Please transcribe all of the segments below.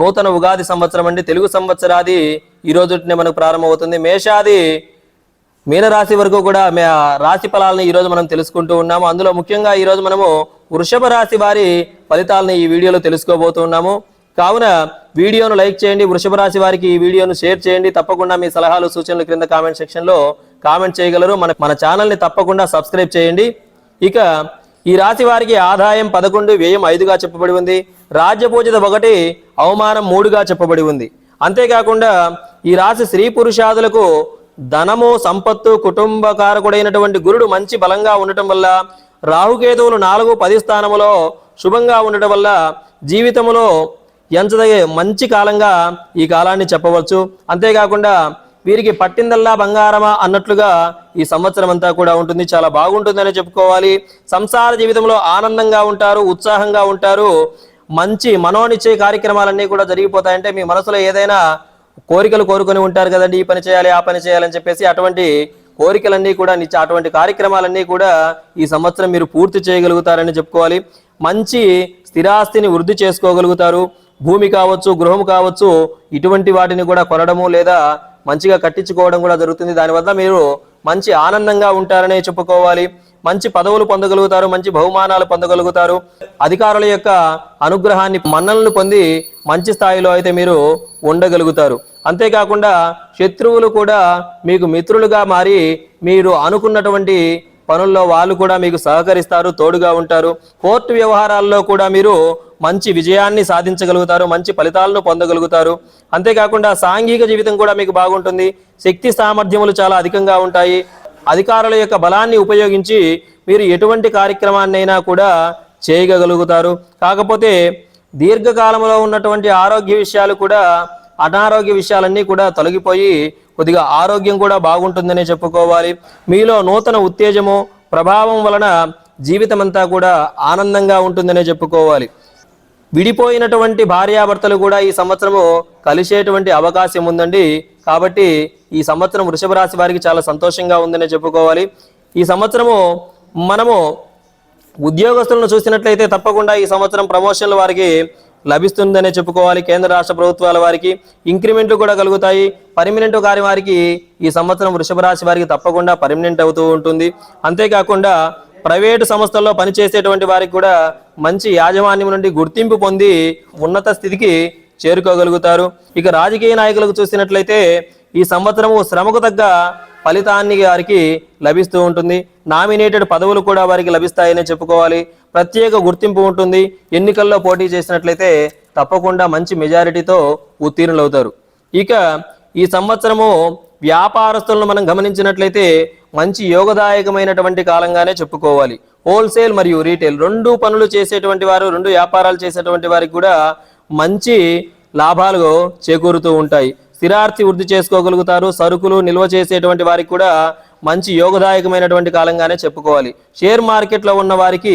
నూతన ఉగాది సంవత్సరం అండి. తెలుగు సంవత్సరాది ఈ రోజునే మనకు ప్రారంభమవుతుంది. మేషాది మీనరాశి వరకు కూడా మే రాశి ఫలాలను ఈ రోజు మనం తెలుసుకుంటూ ఉన్నాము. అందులో ముఖ్యంగా ఈ రోజు మనము వృషభ రాశి వారి ఫలితాలను ఈ వీడియోలో తెలుసుకోబోతున్నాము కావున వీడియోను లైక్ చేయండి వృషభ రాశి వారికి ఈ వీడియోను షేర్ చేయండి. తప్పకుండా మీ సలహాలు సూచనలు క్రింద కామెంట్ సెక్షన్లో కామెంట్ చేయగలరు. మన మన ఛానల్ని తప్పకుండా సబ్స్క్రైబ్ చేయండి. ఇక ఈ రాశి వారికి ఆదాయం పదకొండు వ్యయం ఐదుగా చెప్పబడి ఉంది. రాజ్యపూజిత ఒకటి అవమానం మూడుగా చెప్పబడి ఉంది. అంతేకాకుండా ఈ రాశి స్త్రీ పురుషాదులకు ధనము సంపత్తు కుటుంబకారకుడైనటువంటి గురుడు మంచి బలంగా ఉండటం వల్ల రాహుకేతువులు నాలుగు పది స్థానములో శుభంగా ఉండటం వల్ల జీవితంలో ఎంచదగే మంచి కాలంగా ఈ కాలాన్ని చెప్పవచ్చు. అంతేకాకుండా వీరికి పట్టిందల్లా బంగారమా అన్నట్లుగా ఈ సంవత్సరం అంతా కూడా ఉంటుంది. చాలా బాగుంటుందని చెప్పుకోవాలి. సంసార జీవితంలో ఆనందంగా ఉంటారు ఉత్సాహంగా ఉంటారు. మంచి మనోనిచ్చే కార్యక్రమాలన్నీ కూడా జరిగిపోతాయంటే మీ మనసులో ఏదైనా కోరికలు కోరుకొని ఉంటారు కదండి. ఈ పని చేయాలి ఆ పని చేయాలని చెప్పేసి అటువంటి కోరికలన్నీ కూడా నిచ్చే అటువంటి కార్యక్రమాలన్నీ కూడా ఈ సంవత్సరం మీరు పూర్తి చేయగలుగుతారని చెప్పుకోవాలి. మంచి స్థిరాస్తిని వృద్ధి చేసుకోగలుగుతారు. భూమి కావచ్చు గృహం కావచ్చు ఇటువంటి వాటిని కూడా కొనడము లేదా మంచిగా కట్టించుకోవడం కూడా జరుగుతుంది. దానివల్ల మీరు మంచి ఆనందంగా ఉంటారనే చెప్పుకోవాలి. మంచి పదవులు పొందగలుగుతారు మంచి బహుమానాలు పొందగలుగుతారు. అధికారుల యొక్క అనుగ్రహాన్ని మన్నలను పొంది మంచి స్థాయిలో అయితే మీరు ఉండగలుగుతారు. అంతేకాకుండా శత్రువులు కూడా మీకు మిత్రులుగా మారి మీరు అనుకున్నటువంటి పనుల్లో వాళ్ళు కూడా మీకు సహకరిస్తారు తోడుగా ఉంటారు. కోర్టు వ్యవహారాల్లో కూడా మీరు మంచి విజయాన్ని సాధించగలుగుతారు మంచి ఫలితాలను పొందగలుగుతారు. అంతేకాకుండా సాంఘిక జీవితం కూడా మీకు బాగుంటుంది. శక్తి సామర్థ్యములు చాలా అధికంగా ఉంటాయి. అధికారుల యొక్క బలాన్ని ఉపయోగించి మీరు ఎటువంటి కార్యక్రమాన్నైనా కూడా చేయగలుగుతారు. కాకపోతే దీర్ఘకాలంలో ఉన్నటువంటి ఆరోగ్య విషయాలు కూడా అనారోగ్య విషయాలన్నీ కూడా తొలగిపోయి కొద్దిగా ఆరోగ్యం కూడా బాగుంటుందనే చెప్పుకోవాలి. మీలో నూతన ఉత్తేజము ప్రభావం వలన జీవితం అంతా కూడా ఆనందంగా ఉంటుందనే చెప్పుకోవాలి. విడిపోయినటువంటి భార్యాభర్తలు కూడా ఈ సంవత్సరము కలిసేటువంటి అవకాశం ఉందండి. కాబట్టి ఈ సంవత్సరం వృషభ రాశి వారికి చాలా సంతోషంగా ఉందనే చెప్పుకోవాలి. ఈ సంవత్సరము మనము ఉద్యోగస్తులను చూసినట్లయితే తప్పకుండా ఈ సంవత్సరం ప్రమోషన్లు వారికి లభిస్తుందనే చెప్పుకోవాలి కేంద్ర రాష్ట్ర ప్రభుత్వాల వారికి. ఇంక్రిమెంట్లు కూడా కలుగుతాయి. పర్మనెంట్ కాని వారికి ఈ సంవత్సరం వృషభ రాశి వారికి తప్పకుండా పర్మనెంట్ అవుతూ ఉంటుంది. అంతేకాకుండా ప్రైవేటు సంస్థల్లో పనిచేసేటువంటి వారికి కూడా మంచి యాజమాన్యం నుండి గుర్తింపు పొంది ఉన్నత స్థితికి చేరుకోగలుగుతారు. ఇక రాజకీయ నాయకులకు చూసినట్లయితే ఈ సంవత్సరము శ్రమకు తగ్గ ఫలితాన్ని వారికి లభిస్తూ ఉంటుంది. నామినేటెడ్ పదవులు కూడా వారికి లభిస్తాయని చెప్పుకోవాలి. ప్రత్యేక గుర్తింపు ఉంటుంది. ఎన్నికల్లో పోటీ చేసినట్లయితే తప్పకుండా మంచి మెజారిటీతో ఉత్తీర్ణులవుతారు. ఇక ఈ సంవత్సరము వ్యాపారస్తులను మనం గమనించినట్లయితే మంచి యోగదాయకమైనటువంటి కాలంగానే చెప్పుకోవాలి. హోల్సేల్ మరియు రీటైల్ రెండు పనులు చేసేటువంటి వారు రెండు వ్యాపారాలు చేసేటువంటి వారికి కూడా మంచి లాభాలు చేకూరుతూ ఉంటాయి. స్థిరార్థి వృద్ధి చేసుకోగలుగుతారు. సరుకులు నిల్వ చేసేటువంటి వారికి కూడా మంచి యోగదాయకమైనటువంటి కాలంగానే చెప్పుకోవాలి. షేర్ మార్కెట్లో ఉన్న వారికి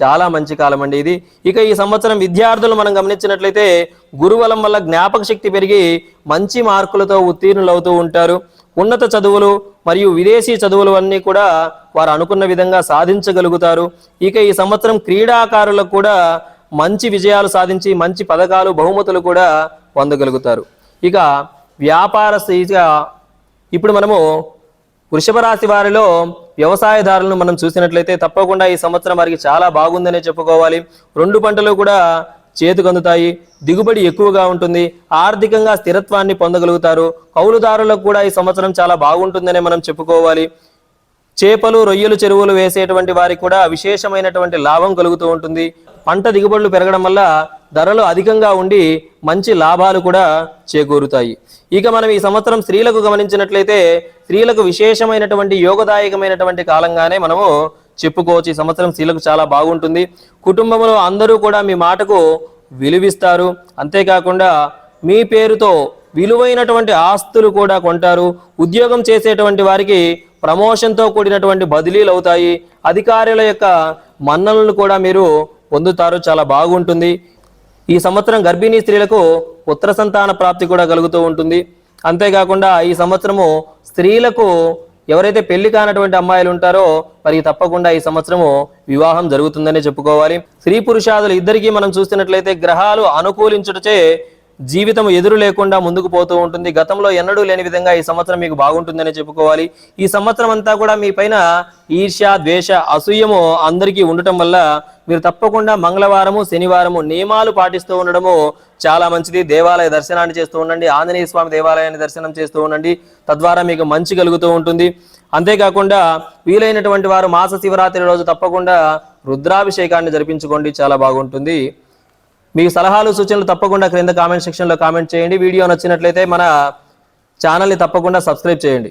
చాలా మంచి కాలం అండి ఇది. ఇక ఈ సంవత్సరం విద్యార్థులు మనం గమనించినట్లయితే గురువలం వల్ల జ్ఞాపక శక్తి పెరిగి మంచి మార్కులతో ఉత్తీర్ణులు అవుతూ ఉంటారు. ఉన్నత చదువులు మరియు విదేశీ చదువులు అన్నీ కూడా వారు అనుకున్న విధంగా సాధించగలుగుతారు. ఇక ఈ సంవత్సరం క్రీడాకారులకు కూడా మంచి విజయాలు సాధించి మంచి పథకాలు బహుమతులు కూడా పొందగలుగుతారు. ఇక వ్యాపార స్థితిగా ఇప్పుడు మనము వృషభ రాశి వారిలో వ్యవసాయదారులను మనం చూసినట్లయితే తప్పకుండా ఈ సంవత్సరం వారికి చాలా బాగుందనే చెప్పుకోవాలి. రెండు పంటలు కూడా చేతికందుతాయి దిగుబడి ఎక్కువగా ఉంటుంది. ఆర్థికంగా స్థిరత్వాన్ని పొందగలుగుతారు. కౌలుదారులకు కూడా ఈ సంవత్సరం చాలా బాగుంటుందనే మనం చెప్పుకోవాలి. చేపలు రొయ్యలు చెరువులు వేసేటువంటి వారికి కూడా విశేషమైనటువంటి లాభం కలుగుతూ ఉంటుంది. పంట దిగుబడులు పెరగడం వల్ల ధరలు అధికంగా ఉండి మంచి లాభాలు కూడా చేకూరుతాయి. ఇక మనం ఈ సంవత్సరం స్త్రీలకు గమనించినట్లయితే స్త్రీలకు విశేషమైనటువంటి యోగదాయకమైనటువంటి కాలంగానే మనము చెప్పుకోవచ్చు. ఈ సంవత్సరం స్త్రీలకు చాలా బాగుంటుంది. కుటుంబంలో అందరూ కూడా మీ మాటకు విలువిస్తారు. అంతేకాకుండా మీ పేరుతో విలువైనటువంటి ఆస్తులు కూడా కొంటారు. ఉద్యోగం చేసేటువంటి వారికి ప్రమోషన్తో కూడినటువంటి బదిలీలు అవుతాయి. అధికారుల యొక్క మన్నలను కూడా మీరు పొందుతారు. చాలా బాగుంటుంది. ఈ సంవత్సరం గర్భిణీ స్త్రీలకు పుత్ర సంతాన ప్రాప్తి కూడా కలుగుతూ ఉంటుంది. అంతేకాకుండా ఈ సంవత్సరము స్త్రీలకు ఎవరైతే పెళ్ళి కానటువంటి అమ్మాయిలు ఉంటారో వారికి తప్పకుండా ఈ సంవత్సరము వివాహం జరుగుతుందనే చెప్పుకోవాలి. స్త్రీ పురుషాదులు ఇద్దరికీ మనం చూస్తున్నట్లయితే గ్రహాలు అనుకూలించుటచే జీవితం ఎదురు లేకుండా ముందుకు పోతూ ఉంటుంది. గతంలో ఎన్నడూ లేని విధంగా ఈ సంవత్సరం మీకు బాగుంటుందని చెప్పుకోవాలి. ఈ సంవత్సరం అంతా కూడా మీ పైన ఈర్ష్య ద్వేష అసూయము అందరికీ ఉండటం వల్ల మీరు తప్పకుండా మంగళవారము శనివారము నియమాలు పాటిస్తూ ఉండడము చాలా మంచిది. దేవాలయ దర్శనాన్ని చేస్తూ ఉండండి. ఆంజనేయ స్వామి దేవాలయాన్ని దర్శనం చేస్తూ ఉండండి. తద్వారా మీకు మంచి కలుగుతూ ఉంటుంది. అంతేకాకుండా వీలైనటువంటి వారు మాస శివరాత్రి రోజు తప్పకుండా రుద్రాభిషేకాన్ని జరిపించుకోండి. చాలా బాగుంటుంది. మీకు సలహాలు సూచనలు తప్పకుండా క్రింద కామెంట్ సెక్షన్లో కామెంట్ చేయండి. వీడియో నచ్చినట్లయితే మన ఛానల్ని తప్పకుండా సబ్స్క్రైబ్ చేయండి.